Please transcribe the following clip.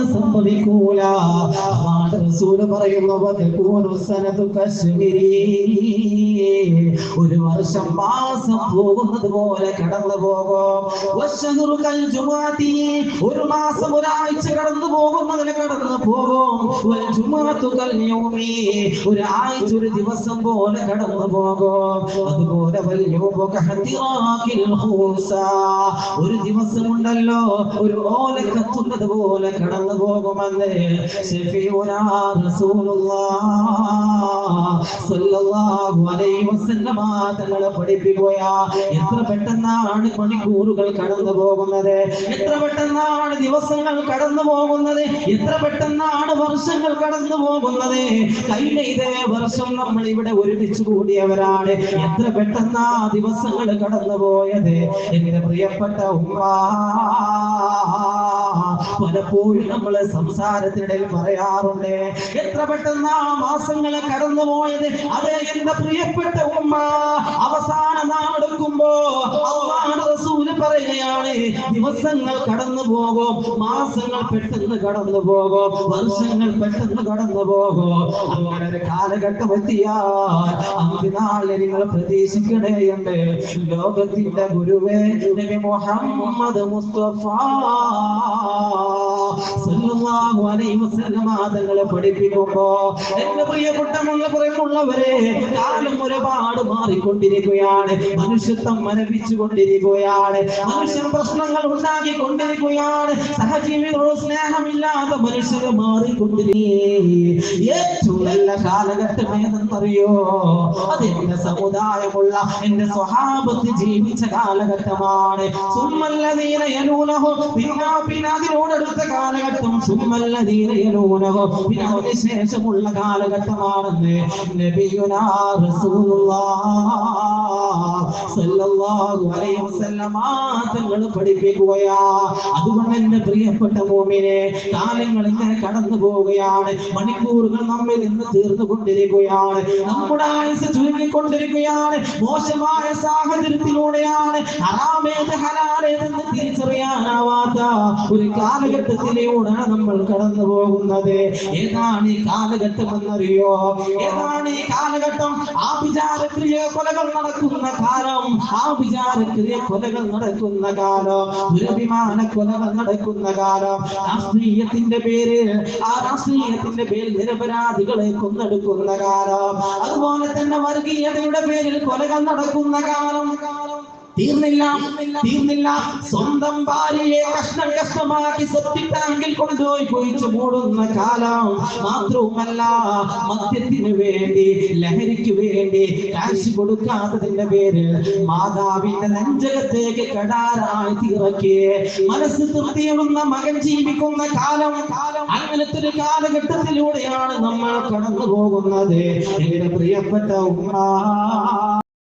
ഒന്നും സംഭവിക്കൂല റസൂൽ പറയുന്നു വർഷം മാസം പോകുന്നത് പോലെ കടന്നു പോകും. ഒരു മാസം ഒരാഴ്ച കടന്നു പോകുന്നതിന് കടന്നു പോകും. ഒരാഴ്ച ഒരു ദിവസം പോലെ കടന്നു പോകും അതുപോലെ യൗമു കഹതിറാഖിൽ ഖൂസ. ഒരു ഒരു ഓല കത്തുന്നത് പോലെ കടന്നു പോകുമെന്ന് റസൂലുള്ളാഹ് സ്വല്ലല്ലാഹു അലൈഹി വസല്ലമ തങ്ങളെ പഠിപ്പിക്കുകയാ. എത്ര പെട്ടെന്നാണ് മണിക്കൂറുകൾ കടന്നു പോകുന്നത്? എത്ര പെട്ടെന്നാണ് ദിവസങ്ങൾ കടന്നു പോകുന്നത്? എത്ര പെട്ടെന്നാണ് വർഷങ്ങൾ കടന്നു പോകുന്നത്? കഴിഞ്ഞ ഇതേ വർഷം നമ്മൾ ഇവിടെ ഒരുമിച്ച് കൂടിയവരാണ്. എത്ര പെട്ടെന്നാ ദിവസങ്ങൾ കടന്നു പോയത് എന്റെ പ്രിയപ്പെട്ട ഉമ്മ. പലപ്പോഴും നമ്മൾ സംസാരത്തിനിടയിൽ പറയാറുണ്ട്. എത്ര പെട്ടെന്ന് ആ മാസങ്ങൾ കടന്നു പോയത് അതെ എന്റെ പ്രിയപ്പെട്ട ഉമ്മ അവസാന നാം എടുക്കുമ്പോ അള്ളാഹുവിന്റെ റസൂൽ പറയുകയാണ് ദിവസങ്ങൾ കടന്നു പോകും മാസങ്ങൾ പെട്ടെന്ന് കടന്നു പോകും വർഷങ്ങൾ പെട്ടെന്ന് കടന്നു പോകും അങ്ങനെ ഒരു കാലഘട്ടം എത്തിയാൽ അതിനാളെ നിങ്ങൾ പ്രതീക്ഷിക്കണേ ലോകത്തിന്റെ ഗുരുവേ മുഹമ്മദ് മുസ്തഫ. സല്ലല്ലാഹു അലൈഹി വസല്ലമ തങ്ങളെ പഠിപ്പിക്കുമ്പോ എന്റെ പ്രിയപ്പെട്ട മുള്ളവരെ കാലം ഒരുപാട് മാറിക്കൊണ്ടിരിക്കുകയാണ്. മനുഷ്യത്വം മരവിച്ചുകൊണ്ടിരിക്കുകയാണ് മനുഷ്യൻ പ്രശ്നങ്ങൾ ഉണ്ടാക്കിക്കൊണ്ടിരിക്കുകയാണ്. സഹജീവികളോട് സ്നേഹമില്ലാത്ത മനുഷ്യർ മാറിക്കൊണ്ടിരിക്കുക ഏറ്റവും നല്ല കാലഘട്ടം ഏതെന്നറിയോ? അത് എന്റെ സമുദായമുള്ള എന്റെ സ്വഹാബത്ത് ജീവിച്ച കാലഘട്ടമാണ്. സുമ്മല്ലതീന യലൂനഹു പിന്നെ അതിനോടടുത്ത കാലഘട്ടം സുമ്മല്ലതീന യലൂനഹു. പിന്നെ അതിന് ശേഷമുള്ള കാലഘട്ടമാണെന്ന് നബിയുനാ റസൂലുള്ളാഹ് തങ്ങൾ പഠിപ്പിക്കുകയാ. അതുകൊണ്ട് എന്റെ പ്രിയപ്പെട്ട മോമിനെ കാലങ്ങൾ ഇങ്ങനെ കടന്നു പോവുകയാണ്. മണിക്കൂറുകൾ നമ്മിൽ നിന്ന് തീർന്നു കൊണ്ടിരിക്കുകയാണ് നമ്മുടെ ആയുസ് ചുരുങ്ങിക്കൊണ്ടിരിക്കുകയാണ്. മോശമായ സാഹചര്യത്തിലൂടെയാണ് ഹറാമേത് ഹലാലേതെന്ന് തിരിച്ചറിയാനാവാത്ത ഒരു കാലഘട്ടത്തിലൂടെയാണ് നമ്മൾ കടന്നു പോകുന്നത്. ഏതാണ് ഈ കാലഘട്ടം എന്നറിയോ? ഏതാണ് ഈ കാലഘട്ടം? ആഭിചാരക്രിയ കൊലകൾ നടക്കുന്ന കാലം. ആഭിചാരക്രിയ കൊലകൾ നടക്കുന്ന കാലം ദുരഭിമാന കൊലകൾ നടക്കുന്ന കാലം. രാഷ്ട്രീയത്തിന്റെ പേര് ആ രാഷ്ട്രീയത്തിന്റെ പേരിൽ നിരപരാധികളെ കൊന്നെടുക്കുന്ന കാലം. അതുപോലെ തന്നെ വർഗീയതയുടെ പേരിൽ കൊലകൾ നടക്കുന്ന കാലം. തീർന്നില്ല തീർന്നില്ല. സ്വന്തം ഭാര്യയെ കഷ്ണം കഷ്ണമാക്കി സെപ്റ്റിക് ടാങ്കിൽ കൊണ്ടുപോയി കുഴിച്ചു മൂടുന്ന കാലം മാത്രവുമല്ല മദ്യത്തിന് വേണ്ടി ലഹരിക്ക് വേണ്ടി കാശ് കൊടുക്കാത്തതിന്റെ പേരിൽ മാതാവിന്റെ നെഞ്ചകത്തേക്ക് കടാറായി തിറക്കി മനസ്സ് തൃപ്തിയുള്ള മകൻ ജീവിക്കുന്ന കാലം അങ്ങനത്തെ ഒരു കാലഘട്ടത്തിലൂടെയാണ് നമ്മൾ കടന്നു പോകുന്നത് എന്റെ പ്രിയപ്പെട്ട ഉമ്മ